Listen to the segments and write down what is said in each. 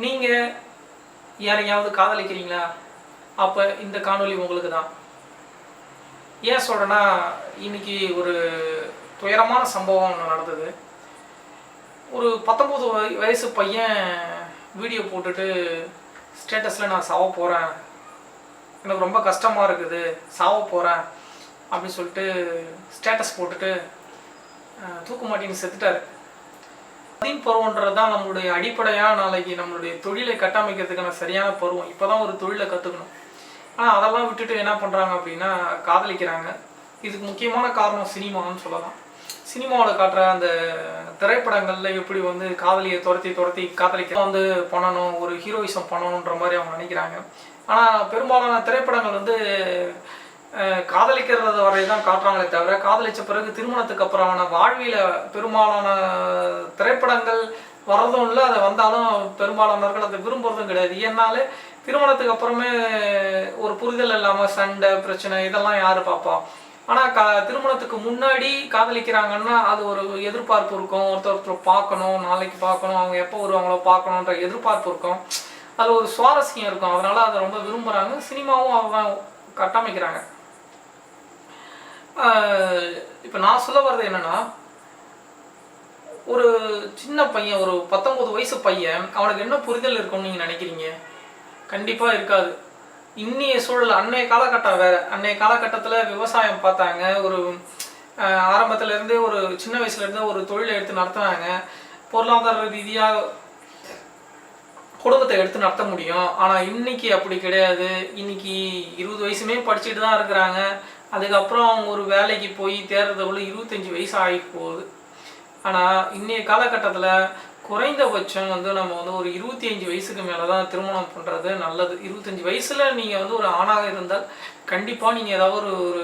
நீங்கள் யாரையாவது காதலிக்கிறீங்களா? அப்போ இந்த காணொளி உங்களுக்கு தான் ஏன் சொல்கிறேன்னா இன்னைக்கு ஒரு துயரமான சம்பவம் ஒன்று நடந்தது. ஒரு பத்தொம்போது வயசு பையன் வீடியோ போட்டுட்டு ஸ்டேட்டஸில் நான் சாவ போகிறேன் எனக்கு ரொம்ப கஷ்டமாக இருக்குது சாவ போகிறேன் அப்படின்னு சொல்லிட்டு ஸ்டேட்டஸ் போட்டுட்டு தூக்க மாட்டின்னு செத்துட்டார். பதின் பருவன்றது தான் நம்மளுடைய அடிப்படையாக நாளைக்கு நம்மளுடைய தொழிலை கட்டமைக்கிறதுக்கான சரியான பருவம். இப்போ தான் ஒரு தொழிலை கற்றுக்கணும் ஆனால் அதெல்லாம் விட்டுட்டு என்ன பண்ணுறாங்க அப்படின்னா காதலிக்கிறாங்க. இதுக்கு முக்கியமான காரணம் சினிமான்னு சொல்லலாம். சினிமாவில் காட்டுற அந்த திரைப்படங்களில் எப்படி வந்து காதலியை துரத்தி துரத்தி காதலிக்க வந்து பண்ணணும் ஒரு ஹீரோயிசம் பண்ணணுன்ற மாதிரி அவங்க நினைக்கிறாங்க. ஆனால் பெரும்பாலான திரைப்படங்கள் வந்து காதலிக்கிறது வரை தான் காட்டுறாங்களே தவிர காதலிச்ச பிறகு திருமணத்துக்கு அப்புறமான வாழ்வியல பெரும்பாலான திரைப்படங்கள் வர்றதும் இல்லை அதை வந்தாலும் பெரும்பாலானவர்கள் அதை விரும்புறதும் கிடையாது. ஏன்னாலே திருமணத்துக்கு அப்புறமே ஒரு புரிதல் இல்லாமல் சண்டை பிரச்சனை இதெல்லாம் யார் பார்ப்பா? ஆனால் கா திருமணத்துக்கு முன்னாடி காதலிக்கிறாங்கன்னா அது ஒரு எதிர்பார்ப்பு இருக்கும். ஒருத்தர் ஒருத்தர் பார்க்கணும் நாளைக்கு பார்க்கணும் அவங்க எப்போ வருவாங்களோ பார்க்கணுன்ற எதிர்பார்ப்பு இருக்கும். அது ஒரு சுவாரஸ்யம் இருக்கும். அதனால அதை ரொம்ப விரும்புகிறாங்க சினிமாவும் அவங்க கட்டமைக்கிறாங்க. இப்போ நான் சொல்ல வர்றது என்னன்னா ஒரு சின்ன பையன் ஒரு பத்தொன்பது வயசு பையன் அவனுக்கு என்ன புரிதல் இருக்கும்னு நீங்கள் நினைக்கிறீங்க? கண்டிப்பாக இருக்காது. இன்னைய சூழல் அன்னைய காலகட்டம் வேற. அன்னைய காலகட்டத்தில் விவசாயம் பார்த்தாங்க. ஒரு ஆரம்பத்துல இருந்தே ஒரு சின்ன வயசுல இருந்தே ஒரு தொழிலை எடுத்து நடத்துனாங்க. பொருளாதார ரீதியாக குடும்பத்தை எடுத்து நடத்த முடியும். ஆனால் இன்னைக்கு அப்படி கிடையாது. இன்னைக்கு இருபது வயசுமே படிச்சுட்டு தான் இருக்கிறாங்க. அதுக்கப்புறம் அவங்க ஒரு வேலைக்கு போய் தேர்றதுக்குள்ள இருபத்தஞ்சி வயசு ஆகி போகுது. ஆனால் இன்றைய காலகட்டத்தில் குறைந்தபட்சம் வந்து நம்ம வந்து ஒரு இருபத்தி அஞ்சு வயசுக்கு மேலே தான் திருமணம் பண்ணுறது நல்லது. இருபத்தஞ்சி வயசில் நீங்கள் வந்து ஒரு ஆணாக இருந்தால் கண்டிப்பாக நீங்கள் ஏதாவது ஒரு ஒரு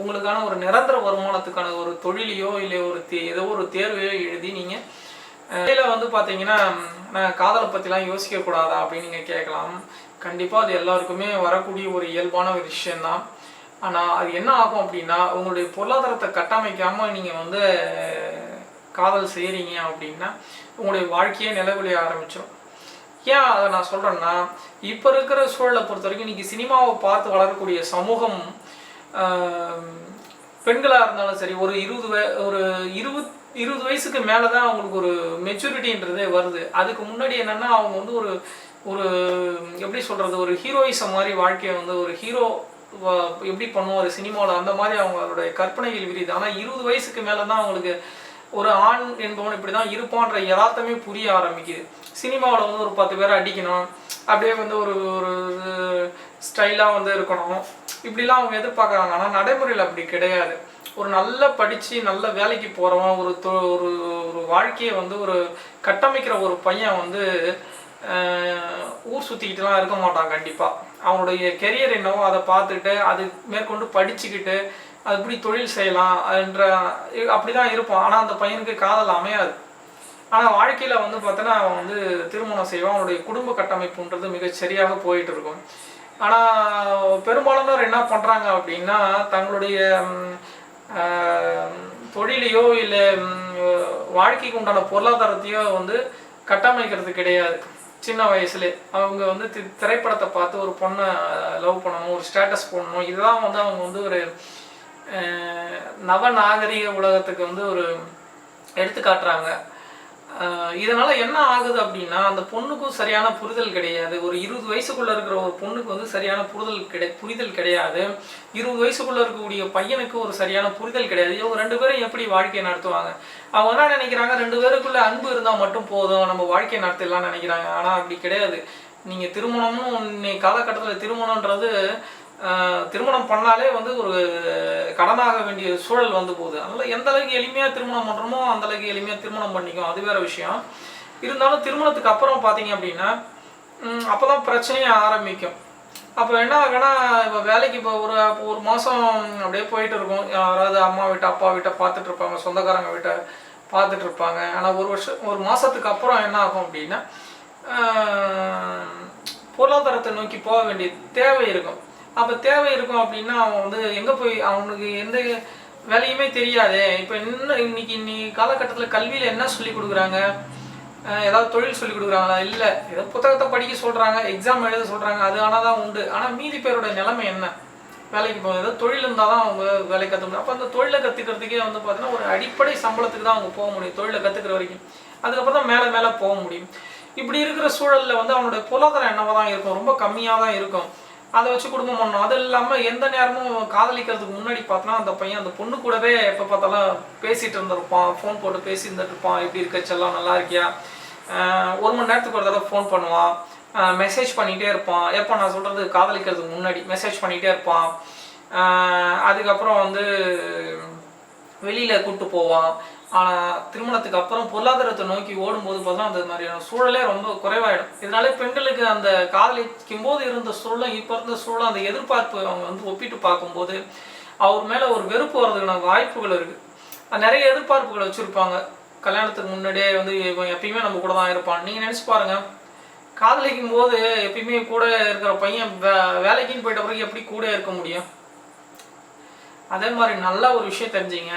உங்களுக்கான ஒரு நிரந்தர வருமானத்துக்கான ஒரு தொழிலையோ இல்லை ஒரு தே ஏதோ ஒரு தேர்வையோ எழுதி நீங்கள் இதில் வந்து பார்த்தீங்கன்னா நான் காதலை பற்றிலாம் யோசிக்கக்கூடாதா அப்படின்னு நீங்கள் கேட்கலாம். கண்டிப்பாக அது எல்லாருக்குமே வரக்கூடிய ஒரு இயல்பான ஒரு விஷயந்தான் ஆனால் அது என்ன ஆகும் அப்படின்னா உங்களுடைய பொருளாதாரத்தை கட்டமைக்காமல் நீங்கள் வந்து காதல் செய்கிறீங்க அப்படின்னா உங்களுடைய வாழ்க்கையே நிலவொழிய ஆரம்பிச்சிடும் ஏன் அதை நான் சொல்கிறேன்னா இப்போ இருக்கிற சூழலை பொறுத்த வரைக்கும் இன்றைக்கி சினிமாவை பார்த்து வளரக்கூடிய சமூகம் பெண்களாக இருந்தாலும் சரி ஒரு இருபது வய ஒரு இருபத் இருபது வயசுக்கு மேலே தான் அவங்களுக்கு ஒரு மெச்சூரிட்டின்றதே வருது. அதுக்கு முன்னாடி என்னென்னா அவங்க வந்து ஒரு ஒரு எப்படி சொல்கிறது ஒரு ஹீரோயிசம் மாதிரி வாழ்க்கையை வந்து ஒரு ஹீரோ எப்படி பண்ணுவோம் ஒரு சினிமாவில் அந்த மாதிரி அவங்களுடைய கற்பனைகள் விரியுது. ஆனால் இருபது வயசுக்கு மேலே தான் அவங்களுக்கு ஒரு ஆண் என்பவன் இப்படி தான் இருப்பான்ற யதார்த்தமே புரிய ஆரம்பிக்குது. சினிமாவில் வந்து ஒரு பத்து பேரை அடிக்கணும். அப்படியே வந்து ஒரு ஒரு ஸ்டைலாக வந்து இருக்கணும். இப்படிலாம் அவங்க எதிர்பார்க்குறாங்க. ஆனால் நடைமுறையில் அப்படி கிடையாது. ஒரு நல்ல படித்து நல்ல வேலைக்கு போகிறவன் ஒரு தொ ஒரு ஒரு வாழ்க்கையை வந்து ஒரு கட்டமைக்கிற ஒரு பையன் வந்து ஊர் சுற்றிக்கிட்டுலாம் இருக்க மாட்டான் கண்டிப்பாக அவனுடைய கெரியர் என்னவோ அதை பார்த்துட்டு அது மேற்கொண்டு படிச்சுக்கிட்டு அது எப்படி தொழில் செய்யலாம் என்ற அப்படி தான் இருப்பான். ஆனால் அந்த பையனுக்கு காதல் அமையாது. ஆனால் வாழ்க்கையில் வந்து பார்த்தோன்னா அவன் வந்து திருமணம் செய்வான். அவனுடைய குடும்ப கட்டமைப்புன்றது மிக சரியாக போயிட்டு இருக்கும். ஆனால் பெரும்பாலானோர் என்ன பண்ணுறாங்க அப்படின்னா தங்களுடைய தொழிலையோ இல்லை வாழ்க்கைக்கு உண்டான பொருளாதாரத்தையோ வந்து கட்டமைக்கிறது கிடையாது. சின்ன வயசுலே அவங்க வந்து தி- திரைப்படத்தை பார்த்து ஒரு பொண்ணை லவ் பண்ணணும் ஒரு ஸ்டேட்டஸ் போடணும். இதுதான் வந்து அவங்க வந்து ஒரு நவநாகரிக உலகத்துக்கு வந்து ஒரு எடுத்துக்காட்டுறாங்க. காட்டுறாங்க இதனால என்ன ஆகுது அப்படின்னா அந்த பொண்ணுக்கும் சரியான புரிதல் கிடையாது. ஒரு இருபது வயசுக்குள்ள இருக்கிற ஒரு பொண்ணுக்கு வந்து சரியான புரிதல் கிடை புரிதல் கிடையாது. இருபது வயசுக்குள்ள இருக்கக்கூடிய பையனுக்கு ஒரு சரியான புரிதல் கிடையாது. இவங்க ரெண்டு பேரும் எப்படி வாழ்க்கையை நடத்துவாங்க? அவங்க என்ன நினைக்கிறாங்க? ரெண்டு பேருக்குள்ள அன்பு இருந்தால் மட்டும் போதும். நம்ம வாழ்க்கையை நடத்திடலாம்னு நினைக்கிறாங்க. ஆனால் அப்படி கிடையாது. நீங்கள் திருமணமும் இன்னைக்கு காலகட்டத்தில் திருமணன்றது திருமணம் பண்ணாலே வந்து ஒரு கடனாக வேண்டிய சூழல் வந்து போகுது. அதனால் எந்த அளவுக்கு எளிமையாக திருமணம் பண்ணுறோமோ அந்த அளவுக்கு எளிமையாக திருமணம் பண்ணிக்கும். அது வேற விஷயம். இருந்தாலும் திருமணத்துக்கு அப்புறம் பார்த்தீங்க அப்படின்னா அப்போ தான் பிரச்சனையே ஆரம்பிக்கும். அப்போ என்ன ஆகுனா இப்போ வேலைக்கு இப்போ ஒரு இப்போ ஒரு மாதம் அப்படியே போயிட்டு இருக்கும். யாராவது அம்மா வீட்டை அப்பா வீட்டை பார்த்துட்டு இருப்பாங்க சொந்தக்காரங்க வீட்டை பார்த்துட்டு இருப்பாங்க. ஆனால் ஒரு வருஷம் ஒரு மாதத்துக்கு அப்புறம் என்ன ஆகும் அப்படின்னா பொருளாதாரத்தை நோக்கி போக வேண்டிய தேவை இருக்கும். அப்போ தேவை இருக்கும் அப்படின்னா அவன் வந்து எங்கே போய் அவனுக்கு எந்த வேலையுமே தெரியாதே. இப்போ இன்னும் இன்னைக்கு இன்னைக்கு காலகட்டத்தில் கல்வியில் என்ன சொல்லி கொடுக்குறாங்க? ஏதாவது தொழில் சொல்லி கொடுக்குறாங்களா? இல்லை. ஏதோ புத்தகத்தை படிக்க சொல்கிறாங்க எக்ஸாம் எழுத சொல்கிறாங்க அது ஆனால் தான் உண்டு. ஆனால் மீதி பேரோட நிலைமை என்ன? வேலைக்கு போகும் ஏதோ தொழில் இருந்தால் தான் அவங்க வேலை கற்றுக்க முடியும். அப்போ அந்த தொழிலை கற்றுக்கிறதுக்கே வந்து பார்த்தீங்கன்னா ஒரு அடிப்படை சம்பளத்துக்கு தான் அவங்க போக முடியும் தொழிலை கற்றுக்கிற வரைக்கும். அதுக்கப்புறம் தான் மேலே மேலே போக முடியும். இப்படி இருக்கிற சூழலில் வந்து அவனுடைய பொருளாதாரம் என்னவாக தான் இருக்கும்? ரொம்ப கம்மியாக தான் இருக்கும். அதை வச்சு குடும்பம் பண்ணோம். அது இல்லாமல் எந்த நேரமும் காதலிக்கிறதுக்கு முன்னாடி பார்த்தோன்னா அந்த பையன் அந்த பொண்ணு கூடவே எப்போ பார்த்தாலும் பேசிகிட்டு இருந்திருப்பான். ஃபோன் போட்டு பேசி இருந்துருப்பான். எப்படி இருக்க செல்லாம் நல்லா இருக்கியா? ஒரு மணி நேரத்துக்கு ஒரு தடவை ஃபோன் பண்ணுவான். மெசேஜ் பண்ணிகிட்டே இருப்பான். எப்போ நான் சொல்கிறது காதலிக்கிறதுக்கு முன்னாடி மெசேஜ் பண்ணிகிட்டே இருப்பான். அதுக்கப்புறம் வந்து வெளியில் கூப்பிட்டு போவான். ஆனால் திருமணத்துக்கு அப்புறம் பொருளாதாரத்தை நோக்கி ஓடும்போது பார்த்தா அந்த மாதிரியான சூழலே ரொம்ப குறைவாயிடும். இதனால பெண்களுக்கு அந்த காதலிக்கும் போது இருந்த சூழலும் இப்போ இருந்த சூழலும் அந்த எதிர்பார்ப்பு அவங்க வந்து ஒப்பிட்டு பார்க்கும்போது அவர் மேலே ஒரு வெறுப்பு வர்றதுக்கான வாய்ப்புகள் இருக்குது நிறைய எதிர்பார்ப்புகள் வச்சுருப்பாங்க. கல்யாணத்துக்கு முன்னாடியே வந்து இவன் எப்பயுமே நம்ம கூட தான் இருப்பான். நீங்கள் நினச்சி பாருங்க. காதலிக்கும் போது எப்பயுமே கூட இருக்கிற பையன் வே வேலைக்குன்னு போயிட்ட பிறகு எப்படி கூட இருக்க முடியும்? அதே மாதிரி நல்ல ஒரு விஷயம் தெரிஞ்சுங்க.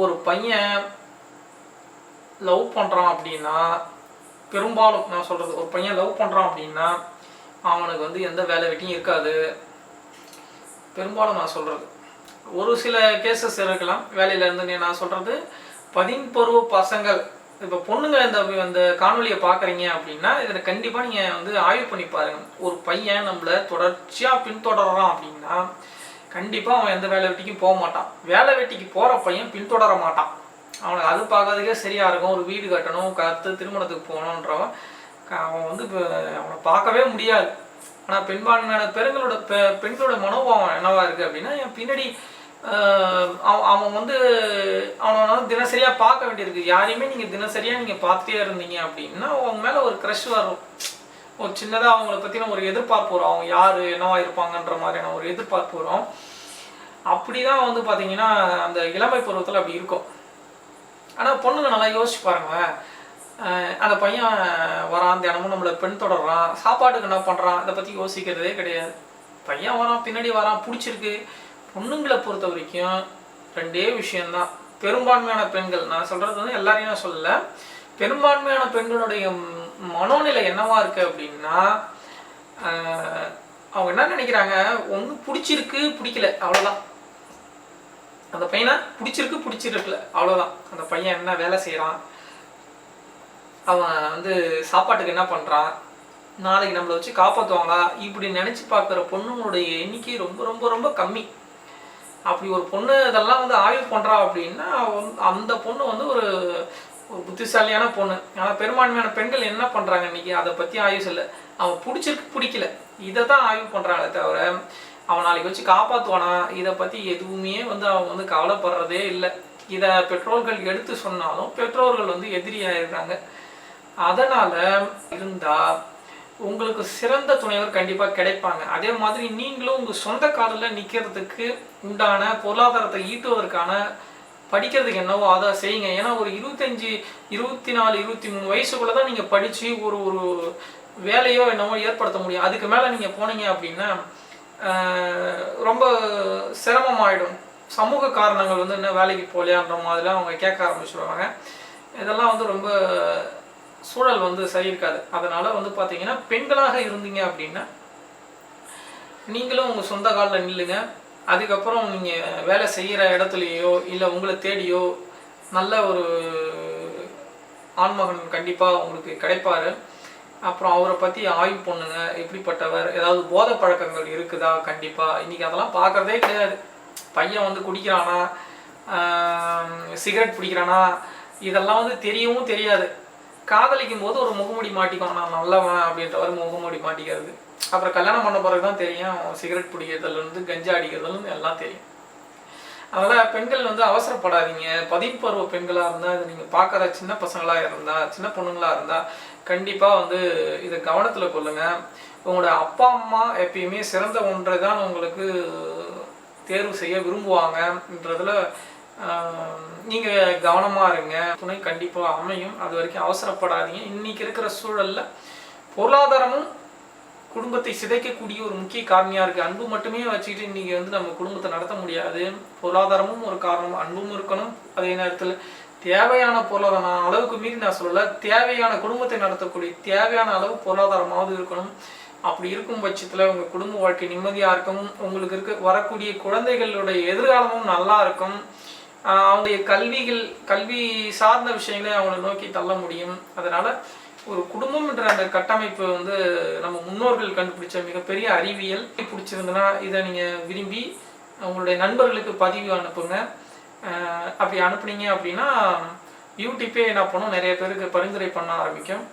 ஒரு பையன் லவ் பண்ணுறான் அப்படின்னா பெரும்பாலும் நான் சொல்கிறது ஒரு பையன் லவ் பண்ணுறான் அப்படின்னா அவனுக்கு வந்து எந்த வேலை வெட்டியும் இருக்காது. பெரும்பாலும் நான் சொல்கிறது ஒரு சில கேசஸ் இருக்கலாம். வேலையிலேருந்து நான் சொல்கிறது பதின்பருவ பசங்கள். இப்போ பொண்ணுங்க இந்த அந்த காணொலியை பார்க்குறீங்க அப்படின்னா இதில் கண்டிப்பாக நீங்கள் வந்து ஆய்வு பண்ணி பாருங்க. ஒரு பையன் நம்மளை தொடர்ச்சியாக பின்தொடர்றான் அப்படின்னா கண்டிப்பாக அவன் எந்த வேலை வெட்டிக்கும் போக மாட்டான். வேலை வெட்டிக்கு போகிற பையன் பின்தொடர மாட்டான். அவனுக்கு அது பார்க்கறதுக்கே சரியாக இருக்கும். ஒரு வீடு கட்டணும் கற்று திருமணத்துக்கு போகணுன்றவன் அவன் வந்து இப்போ அவனை பார்க்கவே முடியாது. ஆனால் பெண்பான்மையான பெண்களோட பெ பெண்களோட மனோபாவம் என்னவா இருக்குது அப்படின்னா என் பின்னாடி அவன் அவன் வந்து அவனை வந்து தினசரியாக பார்க்க வேண்டியிருக்கு. யாரையுமே நீங்கள் தினசரியாக நீங்கள் பார்த்துட்டே இருந்தீங்க அப்படின்னா அவங்க மேலே ஒரு க்ரஷ் வரும். ஒரு சின்னதாக அவங்கள பற்றின ஒரு எதிர்பார்ப்பு வரும். அவங்க யார் என்னவா இருப்பாங்கன்ற மாதிரியான ஒரு எதிர்பார்ப்பு வரும். அப்படி தான் வந்து பார்த்தீங்கன்னா அந்த இளமை பருவத்தில் அப்படி இருக்கும். ஆனால் பொண்ணுங்க நல்லா யோசிச்சு பாருங்களேன். அந்த பையன் வரான் தினமும் நம்மளை பெண் தொடர்றான். சாப்பாட்டுக்கு என்ன பண்ணுறான் அதை பற்றி யோசிக்கிறதே கிடையாது. பையன் வரான் பின்னாடி வரான் பிடிச்சிருக்கு. பொண்ணுங்களை பொறுத்த வரைக்கும் ரெண்டே விஷயம்தான். பெரும்பான்மையான பெண்கள் நான் சொல்கிறது வந்து எல்லாரையும் நான் சொல்லலை. பெரும்பான்மையான பெண்களுடைய மனோநிலை என்னவா இருக்கு அப்படின்னா அவங்க என்ன நினைக்கிறாங்க? ஒன்று பிடிச்சிருக்கு பிடிக்கல அவ்வளோதான் அந்த பையனை பிடிச்சிருக்கு பிடிச்சிருக்கல அவ்வளோதான் அந்த பையன் என்ன வேலை செய்கிறான் அவன் வந்து சாப்பாட்டுக்கு என்ன பண்ணுறான் நாளைக்கு நம்மளை வச்சு காப்பாற்றுவாங்களா இப்படி நினச்சி பார்க்குற பொண்ணுங்களுடைய எண்ணிக்கை ரொம்ப ரொம்ப ரொம்ப கம்மி. அப்படி ஒரு பொண்ணு இதெல்லாம் வந்து ஆய்வு பண்ணுறா அப்படின்னா அந்த பொண்ணு வந்து ஒரு ஒரு புத்திசாலியான பொண்ணு. ஆனால் பெரும்பான்மையான பெண்கள் என்ன பண்ணுறாங்க இன்றைக்கி அதை பற்றி ஆய்வு இல்லை அவன் பிடிச்சிருக்கு பிடிக்கல. இதை தான் ஆய்வு பண்ணுறாங்களே தவிர அவன் நாளைக்கு வச்சு காப்பாற்றுவானா இதை பற்றி எதுவுமே வந்து அவன் வந்து கவலைப்படுறதே இல்லை. இதை பெற்றோர்கள் எடுத்து சொன்னாலும் பெற்றோர்கள் வந்து எதிரியாயிருக்காங்க அதனால் இருந்தால் உங்களுக்கு சிறந்த துணைவர் கண்டிப்பாக கிடைப்பாங்க. அதே மாதிரி நீங்களும் உங்கள் சொந்த காலில் நிற்கிறதுக்கு உண்டான பொருளாதாரத்தை ஈட்டுவதற்கான படிக்கிறதுக்கு என்னவோ அதை செய்யுங்க. ஏன்னா ஒரு இருபத்தஞ்சி இருபத்தி நாலு இருபத்தி மூணு வயசுக்குள்ளே தான் நீங்கள் படித்து ஒரு ஒரு வேலையோ என்னவோ ஏற்படுத்த முடியும். அதுக்கு மேலே நீங்கள் போனீங்க அப்படின்னா ரொம்ப சிரமமாயிடும். சமூக காரணங்கள் வந்து என்ன வேலைக்கு போகலையான்ற மாதிரிலாம் அவங்க கேட்க ஆரம்பிச்சிடுவாங்க இதெல்லாம் வந்து ரொம்ப சூழல் வந்து சரி இருக்காது. அதனால் வந்து பார்த்தீங்கன்னா பெண்களாக இருந்தீங்க அப்படின்னா நீங்களும் உங்கள் சொந்த காலில் நில்லுங்க. அதுக்கப்புறம் நீங்கள் வேலை செய்கிற இடத்துலையோ இல்லை உங்களை தேடியோ நல்ல ஒரு ஆண்மகன் கண்டிப்பாக உங்களுக்கு கிடைப்பார். அப்புறம் அவரை பற்றி ஆய்வு பண்ணுங்க. எப்படிப்பட்டவர்? ஏதாவது போத பழக்கங்கள் இருக்குதா? கண்டிப்பாக இன்றைக்கி அதெல்லாம் பார்க்குறதே கிடையாது. பையன் வந்து குடிக்கிறானா? சிகரெட் பிடிக்கிறானா? இதெல்லாம் வந்து தெரியவும் தெரியாது. காதலிக்கும் போது ஒரு முகமூடி மாட்டிக்குவான். நான் நல்லவன் அப்படின்ற ஒரு முகமூடி மாட்டிக்கிறது. அப்புறம் கல்யாணம் பண்ண பிறகு தான் தெரியும் சிகரெட் பிடிக்கிறதுலேருந்து கஞ்சா அடிக்கிறதுலேருந்து எல்லாம் தெரியும். அதனால் பெண்கள் வந்து அவசரப்படாதீங்க. பதின்பருவ பெண்களாக இருந்தால் இது நீங்கள் பார்க்குற சின்ன பசங்களாக இருந்தால் சின்ன பொண்ணுங்களாக இருந்தால் கண்டிப்பாக வந்து இதை கவனத்தில் கொள்ளுங்கள் உங்களோட அப்பா அம்மா எப்பயுமே சிறந்த ஒன்றை தான் உங்களுக்கு தேர்வு செய்ய விரும்புவாங்கன்றதுல நீங்கள் கவனமாக இருங்க. துணை கண்டிப்பாக அமையும். அது வரைக்கும் அவசரப்படாதீங்க. இன்றைக்கி இருக்கிற சூழலில் பொருளாதாரமும் குடும்பத்தை சிதைக்கக்கூடிய ஒரு முக்கிய காரணியாக இருக்குது அன்பு மட்டுமே வச்சுக்கிட்டு இன்றைக்கி வந்து நம்ம குடும்பத்தை நடத்த முடியாது. பொருளாதாரமும் ஒரு காரணம். அன்பும் இருக்கணும். அதே நேரத்தில் தேவையான பொருளாதாரம் நான் அளவுக்கு மீறி நான் சொல்லலை. தேவையான குடும்பத்தை நடத்தக்கூடிய தேவையான அளவு பொருளாதாரமாவது இருக்கணும். அப்படி இருக்கும் பட்சத்தில் உங்கள் குடும்ப வாழ்க்கை நிம்மதியாக இருக்கும் உங்களுக்கு இருக்க வரக்கூடிய குழந்தைகளுடைய எதிர்காலமும் நல்லா இருக்கும். ஆஹ் அவங்களுடைய கல்விகள் கல்வி சார்ந்த விஷயங்களை அவங்களை நோக்கி தள்ள முடியும். அதனால் ஒரு குடும்பம் என்ற அந்த கட்டமைப்பு வந்து நம்ம முன்னோர்கள் கண்டுபிடிச்ச மிகப்பெரிய அறிவியல். பிடிச்சிருந்ததுன்னா இதை நீங்கள் விரும்பி உங்களுடைய நண்பர்களுக்கு பதிவு அனுப்புங்க. அப்படி அனுப்புனீங்க அப்படின்னா யூடியூப்பே என்ன பண்ணும்? நிறைய பேருக்கு பரிந்துரை பண்ண ஆரம்பிக்கும்.